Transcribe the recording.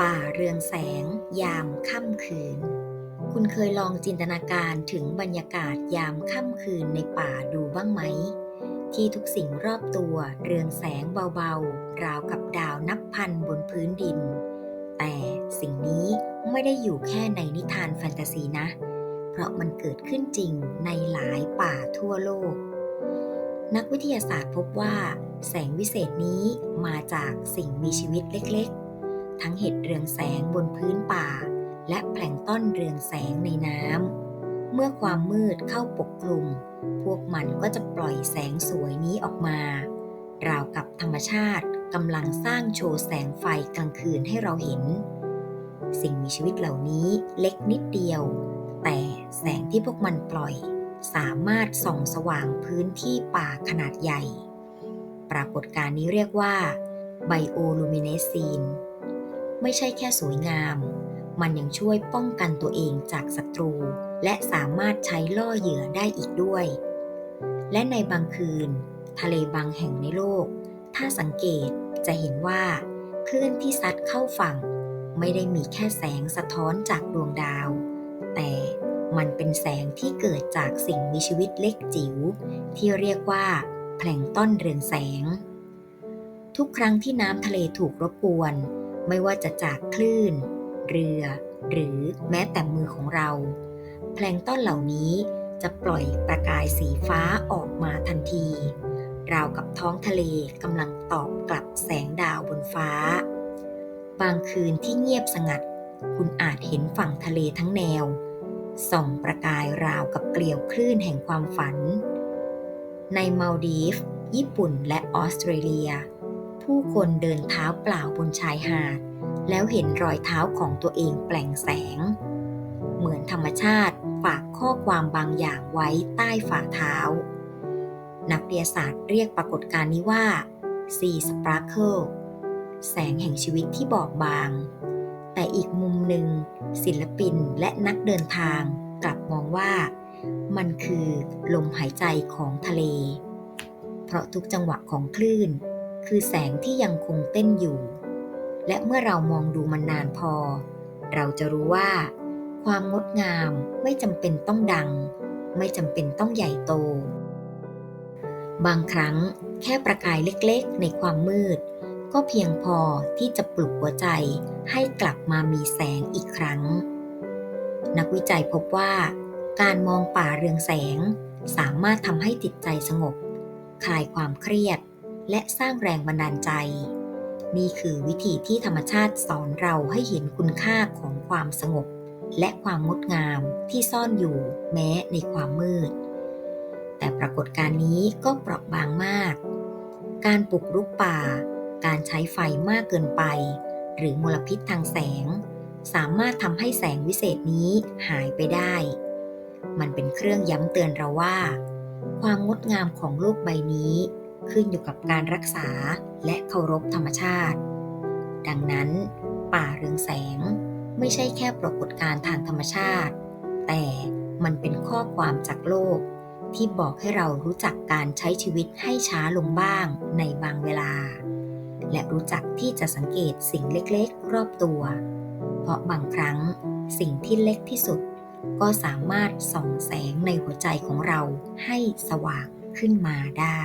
ป่าเรืองแสง ยามค่ำคืน คุณเคยลองจินตนาการถึงบรรยากาศยามค่ำคืนในป่าดูบ้างไหม ที่ทุกสิ่งรอบตัวเรืองแสงเบาๆ ราวกับดาวนับพันบนพื้นดิน แต่สิ่งนี้ไม่ได้อยู่แค่ในนิทานแฟนตาซีนะ เพราะมันเกิดขึ้นจริงในหลายป่าทั่วโลก นักวิทยาศาสตร์พบว่า แสงวิเศษนี้มาจากสิ่งมีชีวิตเล็กๆ ทั้งเห็ดเรืองแสงบนพื้นป่า และแผลงต้นเรืองแสงในน้ำ เมื่อความมืดเข้าปกคลุม พวกมันก็จะปล่อยแสงสวยนี้ออกมา ราวกับธรรมชาติกำลังสร้างโชว์แสงไฟกลางคืนให้เราเห็น สิ่งมีชีวิตเหล่านี้เล็กนิดเดียว แต่แสงที่พวกมันปล่อย สามารถส่องสว่างพื้นที่ป่าขนาดใหญ่ ปรากฏการณ์นี้เรียกว่าไบโอลูมิเนซีน ไม่ใช่แค่สวยงาม มันยังช่วยป้องกันตัวเองจากศัตรู และสามารถใช้ล่อเหยื่อได้อีกด้วย และในบางคืน ทะเลบางแห่งในโลก ถ้าสังเกตจะเห็นว่าคลื่นที่ซัดเข้าฝั่ง ไม่ได้มีแค่แสงสะท้อนจากดวงดาว แต่มันเป็นแสงที่เกิดจากสิ่งมีชีวิตเล็กจิ๋ว ที่เรียกว่าแพลงต้นเรืองแสง ทุกครั้งที่น้ำทะเลถูกรบกวน ไม่ว่าจะจากคลื่น เรือ หรือแม้แต่มือของเรา แพลงต้นเหล่านี้จะปล่อยประกายสีฟ้าออกมาทันที ราวกับท้องทะเลกำลังตอบกลับแสงดาวบนฟ้า บางคืนที่เงียบสงัด คุณอาจเห็นฝั่งทะเลทั้งแนว ส่องประกายราวกับเกลียวคลื่นแห่งความฝัน ในมาลดีฟ ญี่ปุ่นและออสเตรเลีย ผู้คนเดินเท้าเปล่าบนชายหาด แล้วเห็นรอยเท้าของตัวเองแปลงแสง เหมือนธรรมชาติฝากข้อความบางอย่างไว้ใต้ฝ่าเท้า นักวิทยาศาสตร์เรียกปรากฏการณ์นี้ว่า Sea Sparkle แสงแห่งชีวิตที่บอบบาง แต่อีกมุมหนึ่ง ศิลปินและนักเดินทางกลับมองว่า มันคือลมหายใจของทะเล เพราะทุกจังหวะของคลื่น คือแสงที่ยังคงเต้นอยู่ และเมื่อเรามองดูมันนานพอ เราจะรู้ว่า ความงดงามไม่จำเป็นต้องดัง ไม่จำเป็นต้องใหญ่โต บางครั้งแค่ประกายเล็กๆ ในความมืด ก็เพียงพอที่จะปลุกหัวใจให้กลับมามีแสงอีกครั้ง นักวิจัยพบว่า การมองป่าเรืองแสงสามารถทำให้จิตใจสงบ คลายความเครียด และสร้างแรงบันดาลใจ นี่คือวิธีที่ธรรมชาติสอนเราให้เห็นคุณค่าของความสงบ และความงดงามที่ซ่อนอยู่แม้ในความมืด แต่ปรากฏการณ์นี้ก็เปราะบางมาก การปลุกรุกป่า การใช้ไฟมากเกินไป หรือมลพิษทางแสง สามารถทำให้แสงวิเศษนี้หายไปได้ มันเป็นเครื่องย้ำเตือนเราว่า ความงดงามของโลกใบนี้ ขึ้นอยู่กับการรักษาและเคารพธรรมชาติ ดังนั้น ป่าเรืองแสงไม่ใช่แค่ปรากฏการณ์ทางธรรมชาติ แต่มันเป็นข้อความจากโลก ที่บอกให้เรารู้จักการใช้ชีวิตให้ช้าลงบ้างในบางเวลา และรู้จักที่จะสังเกตสิ่งเล็กๆ รอบตัว เพราะบางครั้งสิ่งที่เล็กที่สุด ก็สามารถส่องแสงในหัวใจของเราให้สว่างขึ้นมาได้